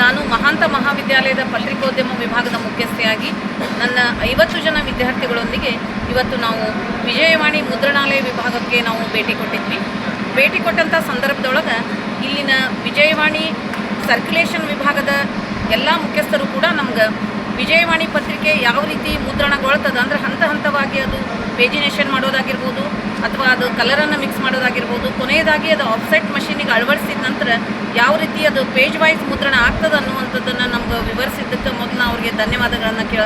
ನಾನು ಮಹಾಂತ ಮಹಾವಿದ್ಯಾಲಯದ ಪತ್ರಿಕೋದ್ಯಮ ವಿಭಾಗದ ಮುಖ್ಯಸ್ಥೆಯಾಗಿ ನನ್ನ ಐವತ್ತು ಜನ ವಿದ್ಯಾರ್ಥಿಗಳೊಂದಿಗೆ ಇವತ್ತು ನಾವು ವಿಜಯವಾಣಿ ಮುದ್ರಣಾಲಯ ವಿಭಾಗಕ್ಕೆ ನಾವು ಭೇಟಿ ಕೊಟ್ಟಿದ್ವಿ. ಭೇಟಿ ಕೊಟ್ಟಂಥ ಸಂದರ್ಭದೊಳಗೆ ಇಲ್ಲಿನ ವಿಜಯವಾಣಿ ಸರ್ಕ್ಯುಲೇಷನ್ ವಿಭಾಗದ ಎಲ್ಲ ಮುಖ್ಯಸ್ಥರು ಕೂಡ ನಮ್ಗೆ ವಿಜಯವಾಣಿ ಪತ್ರಿಕೆ ಯಾವ ರೀತಿ ಮುದ್ರಣಗೊಳ್ತದೆ ಅಂದ್ರೆ ಹಂತ ಹಂತವಾಗಿ ಅದು ಪೇಜಿನೇಷನ್ ಮಾಡೋದಾಗಿರ್ಬೋದು ಅಥವಾ ಅದು ಕಲರನ್ನು ಮಿಕ್ಸ್ ಮಾಡೋದಾಗಿರ್ಬೋದು. ಕೊನೆಯದಾಗಿ ಅದು ಆಫ್ಸೆಟ್ ಮಷೀನಿಗೆ ಅಳವಡಿಸಿದ ನಂತರ ಯಾವ ರೀತಿ ಅದು ಪೇಜ್ ವೈಸ್ ಮುದ್ರಣ ಆಗ್ತದೆ ಅನ್ನುವಂಥದ್ದನ್ನು ನಮ್ಗೆ ವಿವರಿಸಿದ್ದಕ್ಕೆ ಮೊದಲು ಅವ್ರಿಗೆ ಧನ್ಯವಾದಗಳನ್ನು ಕೇಳ,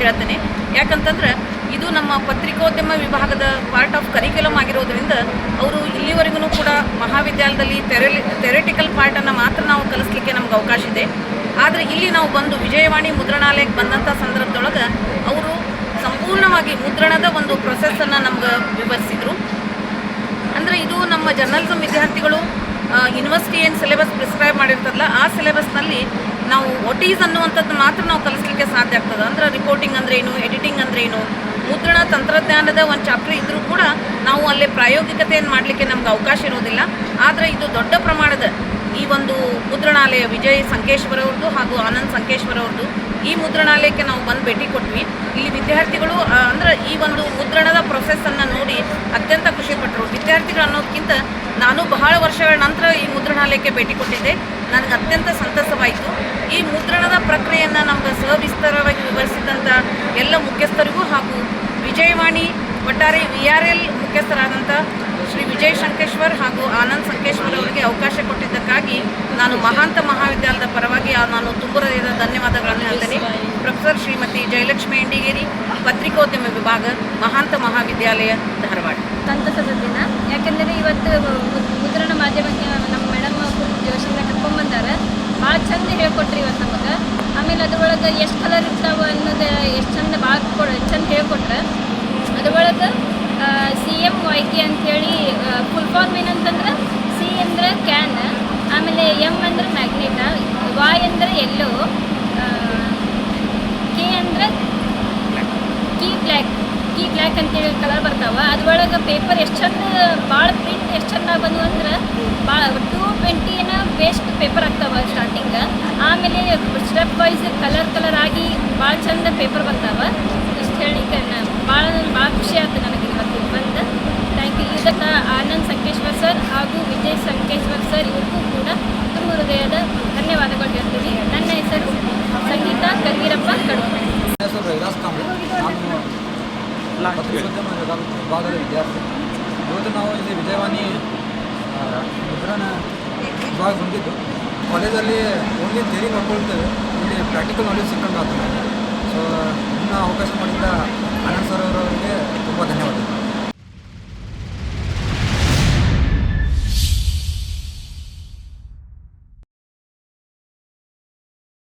ಹೇಳ್ತೇನೆ. ಯಾಕಂತಂದ್ರೆ ಇದು ನಮ್ಮ ಪತ್ರಿಕೋದ್ಯಮ ವಿಭಾಗದ ಪಾರ್ಟ್ ಆಫ್ ಕರಿಕ್ಯುಲಮ್ ಆಗಿರೋದ್ರಿಂದ ಅವರು ಇಲ್ಲಿವರೆಗೂ ಕೂಡ ಮಹಾವಿದ್ಯಾಲಯದಲ್ಲಿ ತೆರೆ ಥೆರೆಟಿಕಲ್ ಪಾರ್ಟನ್ನು ಮಾತ್ರ ನಾವು ಕಲಿಸ್ಲಿಕ್ಕೆ ನಮ್ಗೆ ಅವಕಾಶ ಇದೆ. ಆದರೆ ಇಲ್ಲಿ ನಾವು ಬಂದು ವಿಜಯವಾಣಿ ಮುದ್ರಣಾಲಯಕ್ಕೆ ಬಂದಂಥ ಸಂದರ್ಭದೊಳಗೆ ಅವರು ಸಂಪೂರ್ಣವಾಗಿ ಮುದ್ರಣದ ಒಂದು ಪ್ರೊಸೆಸ್ಸನ್ನು ನಮ್ಗೆ ವಿವರಿಸಿದರು. ಅಂದರೆ ಇದು ನಮ್ಮ ಜರ್ನಲಿಸಮ್ ವಿದ್ಯಾರ್ಥಿಗಳು ಯೂನಿವರ್ಸಿಟಿ ಏನು ಸಿಲೆಬಸ್ ಪ್ರಿಸ್ಕ್ರೈಬ್ ಮಾಡಿರ್ತದಲ್ಲ ಆ ಸಿಲೆಬಸ್ನಲ್ಲಿ ನಾವು ಒಟೀಸ್ ಅನ್ನುವಂಥದ್ದು ಮಾತ್ರ ನಾವು ಕಲಿಸ್ಲಿಕ್ಕೆ ಸಾಧ್ಯ ಆಗ್ತದೆ. ಅಂದರೆ ರಿಪೋರ್ಟಿಂಗ್ ಅಂದ್ರೆ ಏನು ಎಡಿಟಿಂಗ್ ಅಂದ್ರೆ ಏನು, ಮುದ್ರಣ ತಂತ್ರಜ್ಞಾನದ ಒಂದು ಚಾಪ್ಟರ್ ಇದ್ದರೂ ಕೂಡ ನಾವು ಅಲ್ಲೇ ಪ್ರಾಯೋಗಿಕತೆಯನ್ನು ಮಾಡಲಿಕ್ಕೆ ನಮ್ಗೆ ಅವಕಾಶ ಇರೋದಿಲ್ಲ. ಆದರೆ ಇದು ದೊಡ್ಡ ಪ್ರಮಾಣದ ಮುದ್ರಣಾಲಯ ವಿಜಯ್ ಸಂಕೇಶ್ವರ ಅವ್ರದ್ದು ಹಾಗೂ ಆನಂದ್ ಸಂಕೇಶ್ವರ ಅವ್ರದ್ದು ಈ ಮುದ್ರಣಾಲಯಕ್ಕೆ ನಾವು ಬಂದು ಭೇಟಿ ಕೊಟ್ವಿ. ಇಲ್ಲಿ ವಿದ್ಯಾರ್ಥಿಗಳು ಅಂದ್ರೆ ಈ ಒಂದು ಮುದ್ರಣದ ಪ್ರೊಸೆಸ್ಸನ್ನು ನೋಡಿ ಅತ್ಯಂತ ಖುಷಿಪಟ್ಟರು ವಿದ್ಯಾರ್ಥಿಗಳು ಅನ್ನೋದಕ್ಕಿಂತ ನಾನು ಬಹಳ ವರ್ಷಗಳ ನಂತರ ಈ ಮುದ್ರಣಾಲಯಕ್ಕೆ ಭೇಟಿ ಕೊಟ್ಟಿದ್ದೆ. ನನಗೆ ಅತ್ಯಂತ ಸಂತಸವಾಯಿತು. ಈ ಮುದ್ರಣದ ಪ್ರಕ್ರಿಯೆಯನ್ನು ನಮ್ಗೆ ಸವಿಸ್ತಾರವಾಗಿ ವಿವರಿಸಿದಂಥ ಎಲ್ಲ ಮುಖ್ಯಸ್ಥರಿಗೂ ಹಾಗೂ ವಿಜಯವಾಣಿ ಒಟ್ಟಾರೆ ವಿ ಆರ್ ಎಲ್ ಮುಖ್ಯಸ್ಥರಾದಂಥ ಶ್ರೀ ವಿಜಯ್ ಶಂಕೇಶ್ವರ್ ಹಾಗೂ ಆನಂದ್ ಸಂಕೇಶ್ವರ್ ಅವರಿಗೆ ಅವಕಾಶ ಕೊಟ್ಟಿದ್ದಕ್ಕಾಗಿ ನಾನು ಮಹಾಂತ ಮಹಾವಿದ್ಯಾಲಯದ ಪರವಾಗಿ ನಾನು ತುಂಬ ಧನ್ಯವಾದಗಳನ್ನು ಹೇಳ್ತೇನೆ. ಪ್ರೊಫೆಸರ್ ಶ್ರೀಮತಿ ಜಯಲಕ್ಷ್ಮಿ ಎಂಡಿಗೇರಿ ಪತ್ರಿಕೋದ್ಯಮ ವಿಭಾಗ, ಮಹಾಂತ ಮಹಾವಿದ್ಯಾಲಯ, ಧಾರವಾಡ. ಸಂತಸದ ದಿನ ಯಾಕೆಂದರೆ ಇವತ್ತು ಮುದ್ರಣ ಮಾಧ್ಯಮಕ್ಕೆ ನಮ್ಮ ಮೇಡಮ್ ಜೋಶಿಂದ ಕರ್ಕೊಂಬಂದಾರ ಭಾಳ ಚಂದ ಹೇಳ್ಕೊಟ್ರಿ ಇವತ್ತು ನಮಗೆ. ಆಮೇಲೆ ಅದ್ರೊಳಗೆ ಎಷ್ಟು ಕಲರ್ ಇರ್ತಾವೆ ಅನ್ನೋದು ಎಷ್ಟು ಚಂದ ಭಾಳ ಚಂದ ಹೇಳ್ಕೊಟ್ರೆ. ಅದ್ರೊಳಗೆ ಸಿ ಎಂ ಅಂತ ಅಂಥೇಳಿ ಫುಲ್ ಫಾರ್ಮ್ ಏನಂತಂದ್ರೆ ಸಿ ಅಂದ್ರೆ ಕ್ಯಾನ್ ಆಮೇಲೆ ಎಂ ಅಂದ್ರೆ ಮ್ಯಾಗ್ನೆಟ ವಾಯ್ ಅಂದ್ರೆ ಎಲ್ಲೋ ಕೆ ಅಂದ್ರೆ ಕೀ ಬ್ಲ್ಯಾಕ್ ಕೀ ಬ್ಲ್ಯಾಕ್ ಅಂತೇಳಿ ಕಲರ್ ಬರ್ತಾವ. ಅದ್ರೊಳಗೆ ಪೇಪರ್ ಎಷ್ಟು ಚಂದ ಭಾಳ ಪ್ರಿಂಟ್ ಎಷ್ಟು ಚಂದ ಬಂದು ಅಂದ್ರೆ ಭಾಳ ಟೂ ಟ್ವೆಂಟಿನ ವೇಸ್ಟ್ ಪೇಪರ್ ಆಗ್ತಾವ ಸ್ಟಾರ್ಟಿಂಗ್ ಆಮೇಲೆ ಸ್ಟೆಪ್ ವೈಸ್ ಕಲರ್ ಕಲರ್ ಆಗಿ ಭಾಳ ಚಂದ ಪೇಪರ್ ಬರ್ತಾವ ಇಷ್ಟು ಹೇಳಿಕ್ಕೆ ಭಾಳ ಭಾಳ ಖುಷಿ ಆಯ್ತು ನನಗೆ ಇವತ್ತು ಇಲ್ಲಿ ಬಂದು ಥ್ಯಾಂಕ್ ಯು ಇದಕ್ಕೆ ಆನಂದ್ ಸಂಕೇಶ್ವರ್ ಸರ್ ಹಾಗೂ ವಿಜಯ್ ಸಂಕೇಶ್ವರ್ ಸರ್ ಇವ್ರಿಗೂ ಕೂಡ ತುಂಬ ಹೃದಯದ ಧನ್ಯವಾದಗಳು ಹೇಳ್ತೀನಿ ನನ್ನ ಹೆಸರು ಸಂಗೀತ ಕರ್ವೀರಪ್ಪ ಕಡುಬು ನನ್ನ ಹೆಸರು ರೈದಾಸ್ ಕಾಂಬ್ಳೆ ವಿಭಾಗ ವಿಭಾಗದ ವಿದ್ಯಾರ್ಥಿ. ಇವತ್ತು ನಾವು ಇಲ್ಲಿ ವಿಜಯವಾಣಿ ಮುದ್ರಣ ವಿಭಾಗ ಬಂದಿದ್ದು ಕಾಲೇಜಲ್ಲಿ ಓನ್ಲಿ ಥಿಯರಿ ನೋಡ್ಕೊಳ್ತೇವೆ ಇಲ್ಲಿ ಪ್ರಾಕ್ಟಿಕಲ್ ನಾಲೆಜ್ ಆಗ್ತದೆ ಸೊ ಇನ್ನು ಅವಕಾಶ ಮಾಡಿದ್ದ